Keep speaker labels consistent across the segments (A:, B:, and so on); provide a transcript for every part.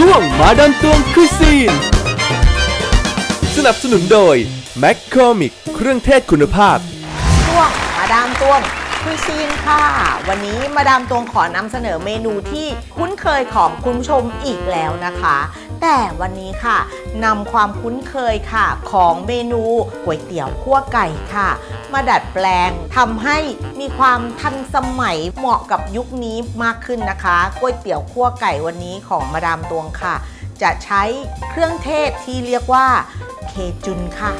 A: ช่วงมาดามตวงคุยซีน สนับสนุนโดยแมคคอมิกเครื่องเทศคุณภาพ
B: ช่วงมาดามตวงคุยซีนค่ะ วันนี้มาดามตวงขอนำเสนอเมนูที่คุ้นเคยของคุณผู้ชมอีกแล้วนะคะ แต่วันนี้ค่ะ นำความคุ้นเคยค่ะ ของเมนูก๋วยเตี๋ยวคั่วไก่ค่ะ มาดัดแปลงทำให้มีความทันสมัยเหมาะกับยุคนี้มากขึ้นนะคะก๋วยเตี๋ยวคั่วไก่วันนี้ของมาดามตวงค่ะ จะใช้เครื่องเทศที่เรียกว่าเคจุนค่ะ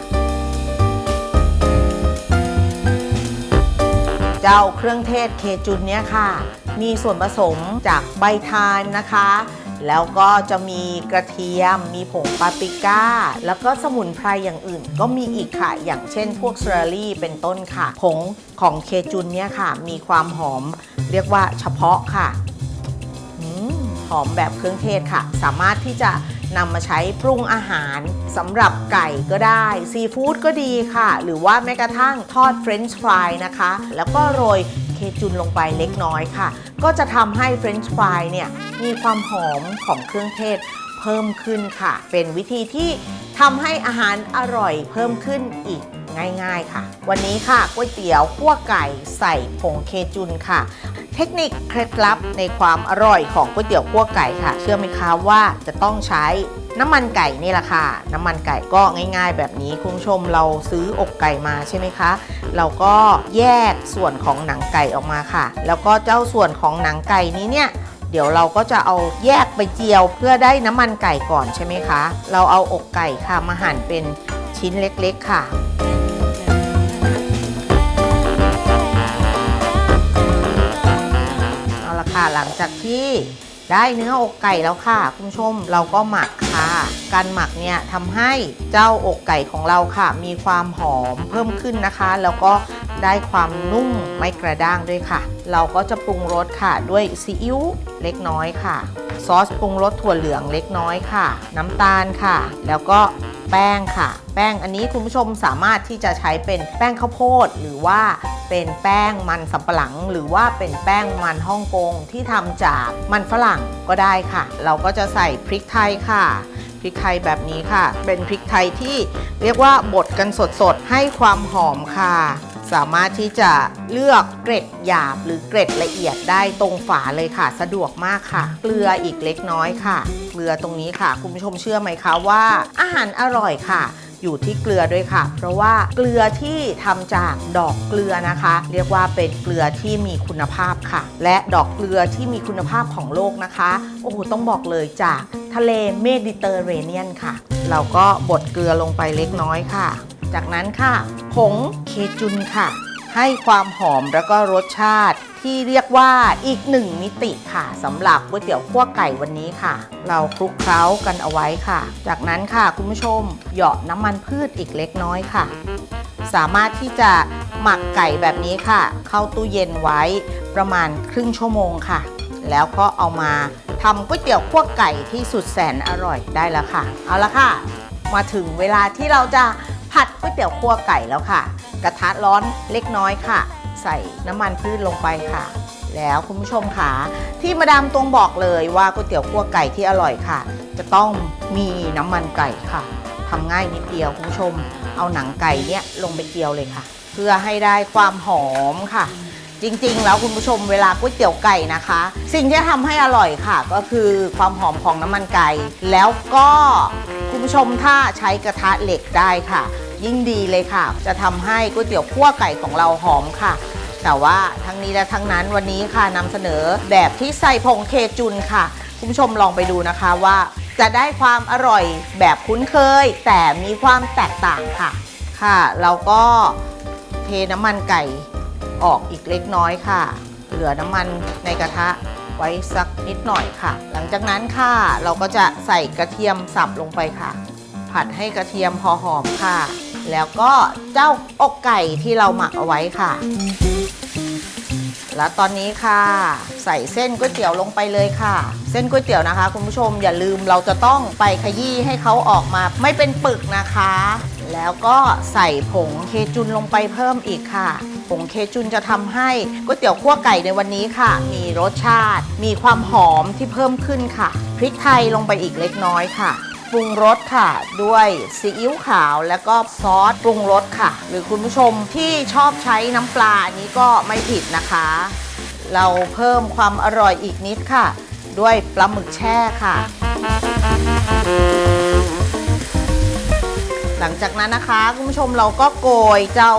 B: เจ้าเครื่องเทศเคจุนเนี่ยค่ะ มีส่วนผสมจากใบทานนะคะ แล้วก็จะมีกระเทียม มีผงปาปริก้า แล้วก็สมุนไพรอย่างอื่น ก็มีอีกค่ะ อย่างเช่น พวกเซอร์รี่เป็นต้นค่ะ ผงของเคจุนเนี่ยค่ะ มีความหอมเรียกว่าเฉพาะค่ะหอมแบบเครื่องเทศค่ะ สามารถที่จะนำมาใช้ปรุงอาหารสำหรับไก่ก็ได้ ซีฟู้ดก็ดีค่ะ หรือว่าแม้กระทั่งทอดเฟรนช์ฟรายนะคะ แล้วก็โรย เคจุนลงไปเล็กน้อยค่ะ ก็จะทำให้เฟรนช์ฟรายเนี่ยมีความหอมของเครื่องเทศเพิ่มขึ้นค่ะ เป็นวิธีที่ทำให้อาหารอร่อยเพิ่มขึ้นอีกง่ายๆค่ะ วันนี้ค่ะก๋วยเตี๋ยวคั่วไก่ใส่ผงเคจุนค่ะ เทคนิคเคล็ดลับในความอร่อยของก๋วยเตี๋ยวคั่วไก่ค่ะ เชื่อไหมคะว่าจะต้องใช้ น้ำมันไก่นี่แหละค่ะ น้ำมันไก่ก็ง่าย ๆ แบบนี้คุณผู้ชมเราซื้ออกไก่มาใช่ไหมคะ เราก็แยกส่วนของหนังไก่ออกมาค่ะ แล้วก็เจ้าส่วนของหนังไก่นี้เนี่ยเดี๋ยวเราก็จะเอาแยกไปเจียวเพื่อได้น้ำมันไก่ก่อนใช่ไหมคะ เราเอาอกไก่ค่ะมาหั่นเป็นชิ้นเล็กๆค่ะเอาละค่ะหลังจากที่ ได้เนื้ออกไก่แล้วค่ะ คุณผู้ชมเราก็หมักค่ะ การหมักเนี่ยทำให้เจ้าอกไก่ของเราค่ะ มีความหอมเพิ่มขึ้นนะคะ แล้วก็ได้ความนุ่มไม่กระด้างด้วยค่ะ เราก็จะปรุงรสค่ะด้วยซีอิ๊วเล็กน้อยค่ะ ซอสปรุงรสถั่วเหลืองเล็กน้อยค่ะ น้ำตาลค่ะ แล้วก็แป้งค่ะ แป้งอันนี้คุณผู้ชมสามารถที่จะใช้เป็นแป้งข้าวโพดหรือว่า เป็นแป้งมันสำปะหลัง หรือว่าเป็นแป้งมันฮ่องกงที่ทำจากมันฝรั่งก็ได้ค่ะ เราก็จะใส่พริกไทยค่ะพริกไทยแบบนี้ค่ะ เป็นพริกไทยที่เรียกว่าบดกันสดๆ ให้ความหอมค่ะ สามารถที่จะเลือกเกร็ดหยาบหรือเกร็ดละเอียดได้ตรงฝาเลยค่ะ สะดวกมากค่ะ เกลืออีกเล็กน้อยค่ะ เกลือตรงนี้ค่ะ คุณผู้ชมเชื่อไหมคะว่า อาหารอร่อยค่ะ อยู่ที่เกลือด้วยค่ะ เพราะว่าเกลือที่ทำจากดอกเกลือนะคะ เรียกว่าเป็นเกลือที่มีคุณภาพค่ะ และดอกเกลือที่มีคุณภาพของโลกนะคะโอ้โหต้องบอกเลยจากทะเลเมดิเตอร์เรเนียนค่ะ เราก็บดเกลือลงไปเล็กน้อยค่ะ จากนั้นค่ะผงเคจุนค่ะ ให้ความหอมแล้วก็รสชาติ ที่เรียกว่าอีกหนึ่งมิติค่ะสำหรับก๋วยเตี๋ยวคั่วไก่วันนี้ค่ะ เราคลุกเคล้ากันเอาไว้ค่ะ จากนั้นค่ะคุณผู้ชมเหยาะน้ำมันพืชอีกเล็กน้อยค่ะ สามารถที่จะหมักไก่แบบนี้ค่ะ เข้าตู้เย็นไว้ประมาณครึ่งชั่วโมงค่ะ แล้วก็เอามาทำก๋วยเตี๋ยวคั่วไก่ที่สุดแสนอร่อยได้แล้วค่ะ เอาละค่ะ มาถึงเวลาที่เราจะผัดก๋วยเตี๋ยวคั่วไก่แล้วค่ะ กระทะร้อนเล็กน้อยค่ะ ใส่น้ำมันพืชลงไปค่ะ แล้วคุณผู้ชมค่ะ ที่มาดามตวงบอกเลยว่าก๋วยเตี๋ยวคั่วไก่ที่อร่อยค่ะ จะต้องมีน้ำมันไก่ค่ะทำง่ายนิดเดียวคุณผู้ชม เอาหนังไก่เนี่ยลงไปเจียวเลยค่ะ เพื่อให้ได้ความหอมค่ะ จริงๆ แล้วคุณผู้ชมเวลาก๋วยเตี๋ยวไก่นะคะ สิ่งที่ทำให้อร่อยค่ะ ก็คือความหอมของน้ำมันไก่แล้วก็คุณผู้ชมถ้าใช้กระทะเหล็กได้ค่ะ ยิ่งดีเลยค่ะ จะทำให้ก๋วยเตี๋ยวคั่วไก่ของเราหอมค่ะ แต่ว่าทั้งนี้และทั้งนั้นวันนี้ค่ะนำเสนอแบบที่ใส่ผงเคจุนค่ะ คุณผู้ชมลองไปดูนะคะว่า จะได้ความอร่อยแบบคุ้นเคย แต่มีความแตกต่างค่ะค่ะเราก็เทน้ำมันไก่ออกอีกเล็กน้อยค่ะ เหลือน้ำมันในกระทะไว้สักนิดหน่อยค่ะ หลังจากนั้นค่ะเราก็จะใส่กระเทียมสับลงไปค่ะ ผัดให้กระเทียมพอหอมค่ะ แล้วก็เจ้าอกไก่ที่เราหมักเอาไว้ค่ะ แล้วตอนนี้ค่ะ ใส่เส้นก๋วยเตี๋ยวลงไปเลยค่ะ เส้นก๋วยเตี๋ยวนะคะ คุณผู้ชมอย่าลืมเราจะต้องไปขยี้ให้เขาออกมา ไม่เป็นปึกนะคะ แล้วก็ใส่ผงเคจุนลงไปเพิ่มอีกค่ะผงเคจุนจะทำให้ก๋วยเตี๋ยวคั่วไก่ในวันนี้ค่ะ มีรสชาติ มีความหอมที่เพิ่มขึ้นค่ะ พริกไทยลงไปอีกเล็กน้อยค่ะ ปรุงรสค่ะ ด้วยซีอิ๊วขาวแล้วก็ซอสปรุงรสค่ะ หรือคุณผู้ชมที่ชอบใช้น้ำปลาอันนี้ก็ไม่ผิดนะคะ เราเพิ่มความอร่อยอีกนิดค่ะ ด้วยปลาหมึกแช่ค่ะ หลังจากนั้นนะคะคุณผู้ชมเราก็โกยเจ้า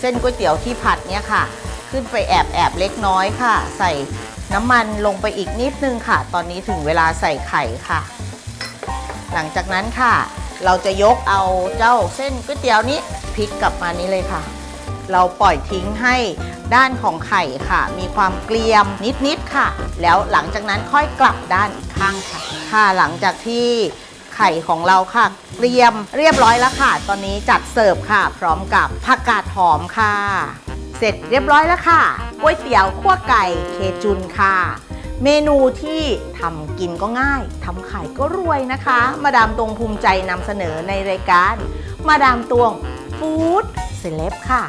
B: เส้นก๋วยเตี๋ยวที่ผัดเนี่ยค่ะ ขึ้นไปแอบแอบเล็กน้อยค่ะ ใส่น้ำมันลงไปอีกนิดนึงค่ะ ตอนนี้ถึงเวลาใส่ไข่ค่ะ หลังจากนั้นค่ะ เราจะยกเอาเจ้าเส้นก๋วยเตี๋ยวนี้พลิกกลับมานี้เลยค่ะ เราปล่อยทิ้งให้ด้านของไข่ค่ะ มีความเกรียมนิด ๆ ค่ะ แล้วหลังจากนั้นค่อยกลับด้านอีกข้างค่ะ ค่ะหลังจากที่ไข่ของเราค่ะเกรียมเรียบร้อยแล้วค่ะ ตอนนี้จัดเสิร์ฟค่ะ พร้อมกับผักกาดหอมค่ะ เสร็จเรียบร้อยแล้วค่ะก๋วยเตี๋ยวคั่วไก่เคจุนค่ะ เมนูที่ทำกินก็ง่ายทำขายก็รวยนะคะ มาดามตวงภูมิใจนำเสนอในรายการ มาดามตวงฟู้ดเซเลบค่ะ